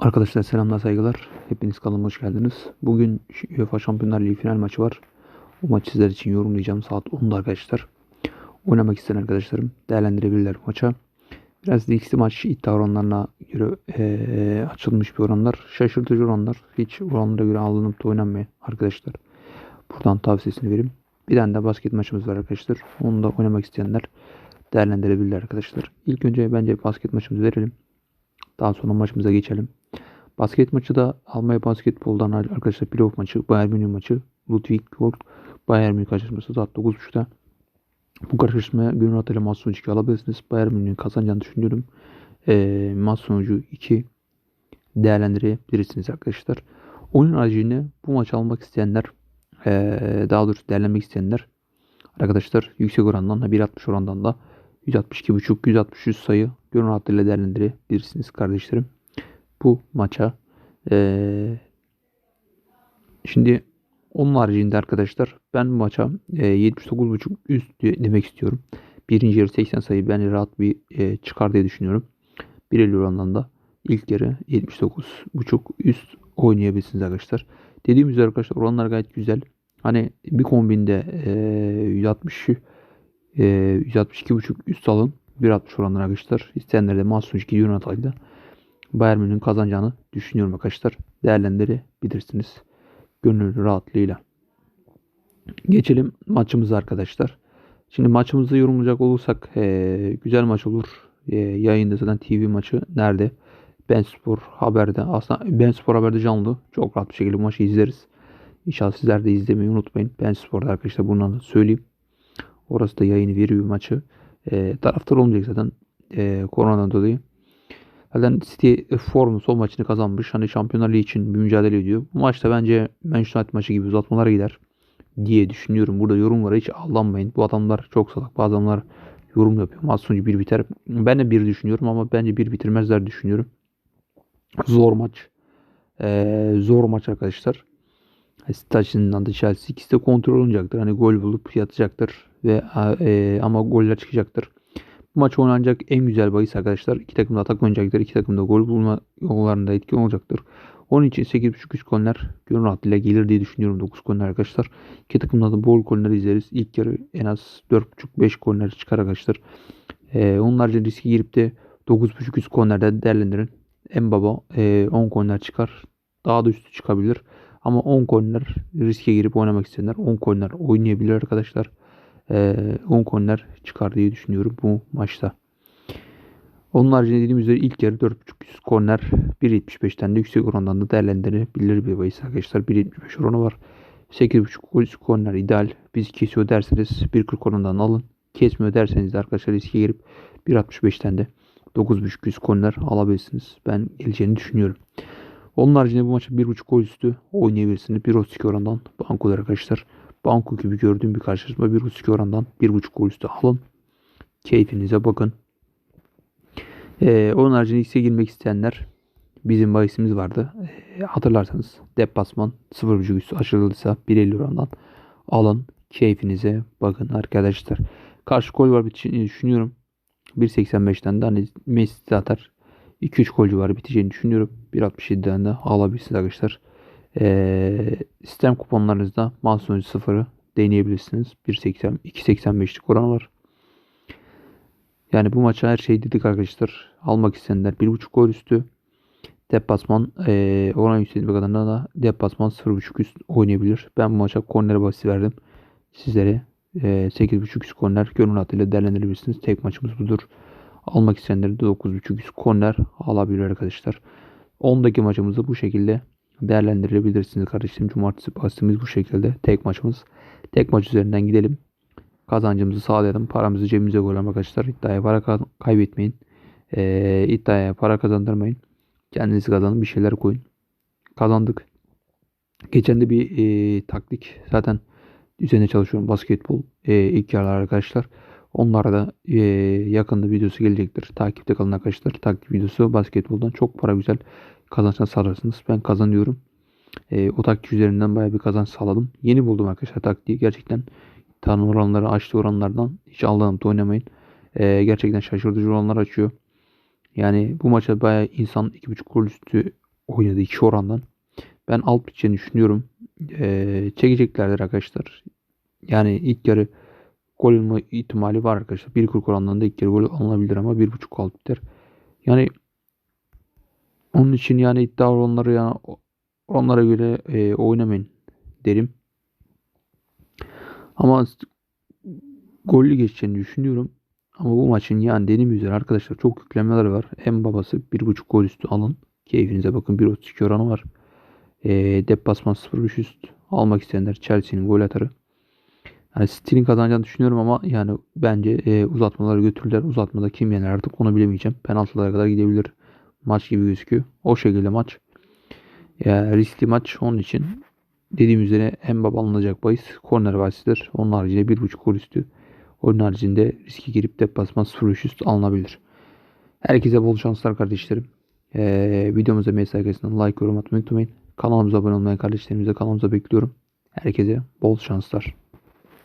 Arkadaşlar selamlar saygılar. Hepiniz kanalıma hoş geldiniz. Bugün UEFA Şampiyonlar Ligi final maçı var. Bu maçı sizler için yorumlayacağım saat 10'da arkadaşlar. Oynamak isteyen arkadaşlarım değerlendirebilirler maça. Biraz ligsi maç iddia oranlarına göre eee, açılmış bir oranlar. Şaşırtıcı oranlar. Hiç oranlara göre alınıp da oynanmıyor arkadaşlar. Buradan tavsiyesini vereyim. Bir tane de basket maçımız var arkadaşlar. Onu da oynamak isteyenler değerlendirebilirler arkadaşlar. İlk önce bence basket maçımızı verelim. Daha sonra maçımıza geçelim. Basket maçı da Almanya Basketbol'dan arkadaşlar playoff maçı, Bayern Münih maçı, Ludwigsburg, Bayern Münih karşılaşması saat 9.30'da. Bu karşılaşmaya gönül rahatıyla maç sonucu 2 alabilirsiniz. Bayern Münih'in kazanacağını düşünüyorum. Ee, maç sonucu 2 değerlendirebilirsiniz arkadaşlar. Oyun haricinde bu maçı almak isteyenler, ee, daha doğrusu değerlenmek isteyenler arkadaşlar yüksek orandan da 1.60 orandan da 162.5 163 sayı gönül rahatlığıyla değerlendirebilirsiniz kardeşlerim. Bu maça ee, şimdi onun haricinde arkadaşlar ben bu maça e, 79.5 üst demek istiyorum. Birinci yarı 80 sayı bence rahat bir e, çıkar diye düşünüyorum. 1.50 orandan da ilk yarı 79.5 üst oynayabilirsiniz arkadaşlar. Dediğim üzere arkadaşlar oranlar gayet güzel. Hani bir kombinde e, 160 e, 162.5 üst alın. 1.60 oranlar arkadaşlar. İsteyenler de maç sonucu gidiyor Antalya'da. Bayern Münih'in kazanacağını düşünüyorum arkadaşlar. Değerlendirebilirsiniz. Gönül rahatlığıyla. Geçelim maçımıza arkadaşlar. Şimdi maçımızı yorumlayacak olursak eee, güzel maç olur. Eee, yayında zaten TV maçı nerede? Ben Spor Haber'de. Aslında Ben Spor Haber'de canlı. Çok rahat bir şekilde bu maçı izleriz. İnşallah sizler de izlemeyi unutmayın. Ben Spor'da arkadaşlar bunu da söyleyeyim. Orası da yayını veriyor maçı. Eee taraftar olmayacak zaten eee koronadan dolayı. Zaten City formu son maçını kazanmış. Hani Şampiyonlar Ligi için bir mücadele ediyor. Bu maçta bence Manchester United maçı gibi uzatmalara gider diye düşünüyorum. Burada yorumlara hiç aldanmayın. Bu adamlar çok salak. Bu adamlar yorum yapıyor. Maç sonucu bir biter. Ben de bir düşünüyorum ama bence bir bitirmezler düşünüyorum. Zor maç. Ee, zor maç arkadaşlar. Açısından da Chelsea ikisi de kontrol olacaktır. Hani gol bulup yatacaktır ve e, ama goller çıkacaktır. Bu maç oynanacak en güzel bahis arkadaşlar. İki takım da atak oynayacaktır. İki takım da gol bulma yollarında etki olacaktır. Onun için 8.5 üst korner gönül rahatlığıyla gelir diye düşünüyorum 9 korner arkadaşlar. İki takımda da bol korner izleriz. İlk yarı en az 4.5-5 korner çıkar arkadaşlar. Ee, haricinde riske girip de 9.5 üst kornerde değerlendirin. En baba e, 10 korner çıkar. Daha da üstü çıkabilir. Ama 10 korner riske girip oynamak isteyenler 10 korner oynayabilir arkadaşlar. Ee, 10 korner çıkar diye düşünüyorum bu maçta. Onun haricinde dediğim üzere ilk yarı 4.5 üst korner 1.75'ten de yüksek orandan da değerlendirilebilir bir bahis arkadaşlar. 1.75 oranı var. 8.5 gol üst ideal. Biz kesiyor derseniz 1.40 oranından alın. Kesmiyor derseniz de arkadaşlar riske girip 1.65'ten de 9.5 üst alabilirsiniz. Ben geleceğini düşünüyorum. Onun haricinde bu maçı 1.5 gol üstü oynayabilirsiniz. 1.32 orandan banko arkadaşlar. Banko gibi gördüğüm bir karşılaşma 1.32 orandan 1.5 gol üstü alın. Keyfinize bakın. Ee, onun haricinde X'e girmek isteyenler bizim bahisimiz vardı. Ee, hatırlarsanız deplasman 0.5 üstü aşırılırsa 1.50 orandan alın. Keyfinize bakın arkadaşlar. Karşı gol var biteceğini düşünüyorum. 1.85'ten de hani Messi atar. 2-3 golcü var biteceğini düşünüyorum. 1.67'den de alabilirsiniz arkadaşlar. Ee, sistem kuponlarınızda maç sonucu 0'ı deneyebilirsiniz. 1.80 2.85'lik oran var. Yani bu maça her şey dedik arkadaşlar. Almak isteyenler 1.5 gol üstü. Deplasman e, oran yükseltmek adına da deplasman 0.5 üst oynayabilir. Ben bu maça korner bahsi verdim. Sizlere e, 8.5 üst korner gönül rahatlığıyla değerlendirebilirsiniz. Tek maçımız budur. Almak isteyenler de 9.5 üst korner alabilir arkadaşlar. 10'daki maçımızı bu şekilde değerlendirebilirsiniz kardeşlerim. Cumartesi bahsimiz bu şekilde. Tek maçımız. Tek maç üzerinden gidelim kazancımızı sağlayalım. Paramızı cebimize koyalım arkadaşlar. İddiaya para ka- kaybetmeyin. Ee, iddiaya para kazandırmayın. Kendiniz kazanın bir şeyler koyun. Kazandık. Geçen de bir e, taktik zaten üzerine çalışıyorum. Basketbol e, ilk yarılar arkadaşlar. Onlara da e, yakında videosu gelecektir. Takipte kalın arkadaşlar. Takip videosu basketboldan çok para güzel kazançlar sağlarsınız. Ben kazanıyorum. E, o taktik üzerinden bayağı bir kazanç sağladım. Yeni buldum arkadaşlar taktiği. Gerçekten tanım oranları açtı oranlardan hiç aldanıp da oynamayın. Ee, gerçekten şaşırtıcı oranlar açıyor. Yani bu maça bayağı insan 2.5 gol üstü oynadı iki orandan. Ben alt biteceğini düşünüyorum. Ee, çekeceklerdir arkadaşlar. Yani ilk yarı gol olma ihtimali var arkadaşlar. 1.40 oranlarında ilk yarı gol alınabilir ama 1.5 alt biter. Yani onun için yani iddia oranları yani onlara göre e, oynamayın derim. Ama gollü geçeceğini düşünüyorum. Ama bu maçın yani dediğim üzere arkadaşlar çok yüklemeler var. En babası 1.5 gol üstü alın. Keyfinize bakın 1.32 oranı var. E, deplasman 0.5 üst almak isteyenler Chelsea'nin gol atarı. Yani City'nin kazanacağını düşünüyorum ama yani bence e, uzatmaları götürürler. Uzatmada kim yener artık onu bilemeyeceğim. Penaltılara kadar gidebilir maç gibi gözüküyor. O şekilde maç. Ya, riskli maç onun için dediğim üzere en baba alınacak bahis korner bahisidir. Onun haricinde 1.5 gol üstü. Onun haricinde riske girip deplasman 0 üst alınabilir. Herkese bol şanslar kardeşlerim. Ee, videomuza mesaj arkasından like yorum atmayı unutmayın. Kanalımıza abone olmayan kardeşlerimize kanalımıza bekliyorum. Herkese bol şanslar.